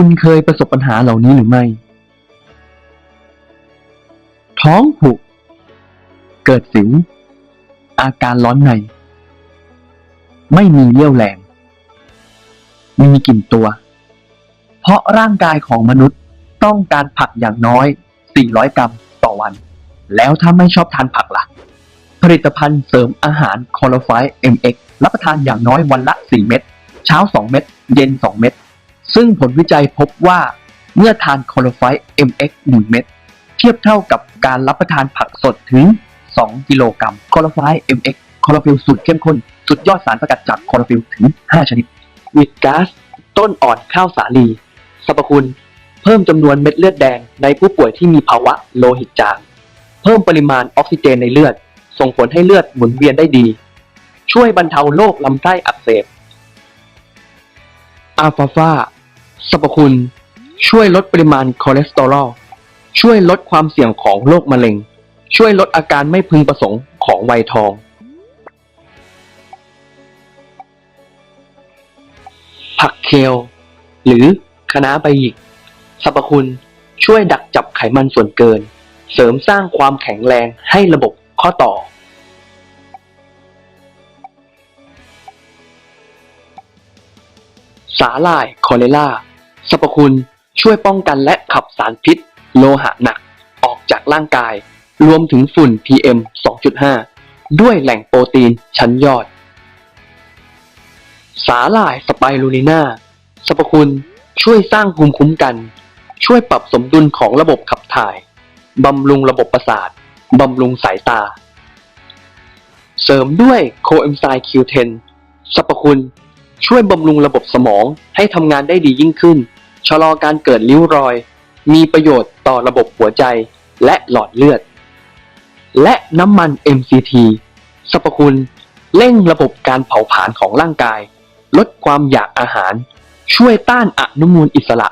คุณเคยประสบปัญหาเหล่านี้หรือไม่ ท้องผูก เกิดสิว อาการร้อนใน ไม่มีเรี่ยวแรง มีกลิ่นตัว เพราะร่างกายของมนุษย์ต้องการผักอย่างน้อย 400 กรัมต่อวัน แล้วถ้าไม่ชอบทานผักล่ะ ผลิตภัณฑ์เสริมอาหารคอร์ไฟ MX รับประทานอย่างน้อยวันละ 4 เม็ด เช้า 2 เม็ด เย็น 2 เม็ด ซึ่งผลวิจัยพบว่าเมื่อทานคอร์ไฟ MX 1 เม็ดเทียบเท่ากับการรับประทานผักสดถึง 2 กิโลกรัมคอร์ไฟ MX คอร์ฟิลสูตรเข้มข้นสุดยอดสารสกัดจากคอร์ฟิลถึง 5 ชนิดวิดก๊าซต้นอ่อนข้าวสาลีสรรพคุณ เพิ่มจำนวนเม็ดเลือดแดงในผู้ป่วยที่มีภาวะโลหิตจาง เพิ่มปริมาณออกซิเจนในเลือด ส่งผลให้เลือดหมุนเวียนได้ดี ช่วยบรรเทาโรคลำไส้อักเสบอัลฟาฟา สรรพคุณ ช่วยลดปริมาณคอเลสเตอรอล ช่วยลดความเสี่ยงของโรคมะเร็ง ช่วยลดอาการไม่พึงประสงค์ของวัยทอง ผักเคล หรือคะน้าใบหยิกสรรพคุณช่วยดักจับไขมันส่วนเกิน เสริมสร้างความแข็งแรงให้ระบบข้อต่อ สาหร่ายคอเลล่า สรรพคุณช่วยป้องกันและขับสารพิษ โลหะหนัก ออกจากร่างกาย รวมถึงฝุ่น PM 2.5 ด้วยแหล่งโปรตีนชั้นยอด สาหร่ายสไปรูลิน่าสรรพคุณช่วยสร้างภูมิคุ้มกัน ช่วยปรับสมดุลของระบบขับถ่าย บำรุงระบบประสาท บำรุงสายตา เสริมด้วยโคเอนไซม์ Q10 สรรพคุณ ช่วยบำรุงระบบสมองให้ทำงานได้ดียิ่งขึ้น ชะลอการเกิดริ้วรอย มีประโยชน์ต่อระบบหัวใจและหลอดเลือด และน้ำมัน MCT สรรพคุณ เร่งระบบการเผาผลาญของร่างกาย ลดความอยากอาหาร ช่วยต้านอนุมูลอิสระ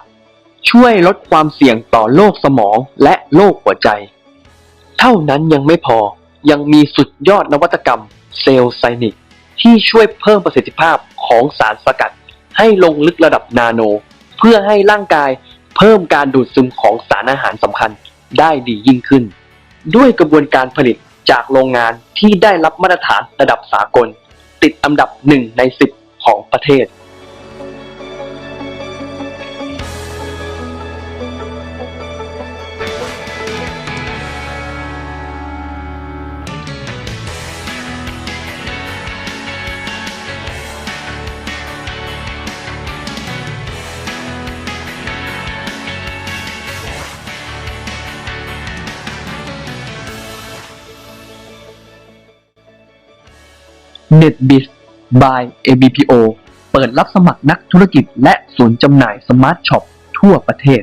ช่วยลดความเสี่ยงต่อโรคสมองและโรคหัวใจ เท่านั้นยังไม่พอยังมีสุดยอดนวัตกรรมเซลล์ไซนิกที่ช่วยเพิ่มประสิทธิภาพ ของสารสกัด ให้ลงลึกระดับนาโน เพื่อให้ร่างกายเพิ่มการดูดซึมของสารอาหารสำคัญได้ดียิ่งขึ้น ด้วยกระบวนการผลิตจากโรงงานที่ได้รับมาตรฐานระดับสากล ติดอันดับหนึ่งในสิบของประเทศ NetBiz by ABPO เปิดรับสมัครนักธุรกิจและศูนย์จำหน่ายสมาร์ทช็อปทั่วประเทศ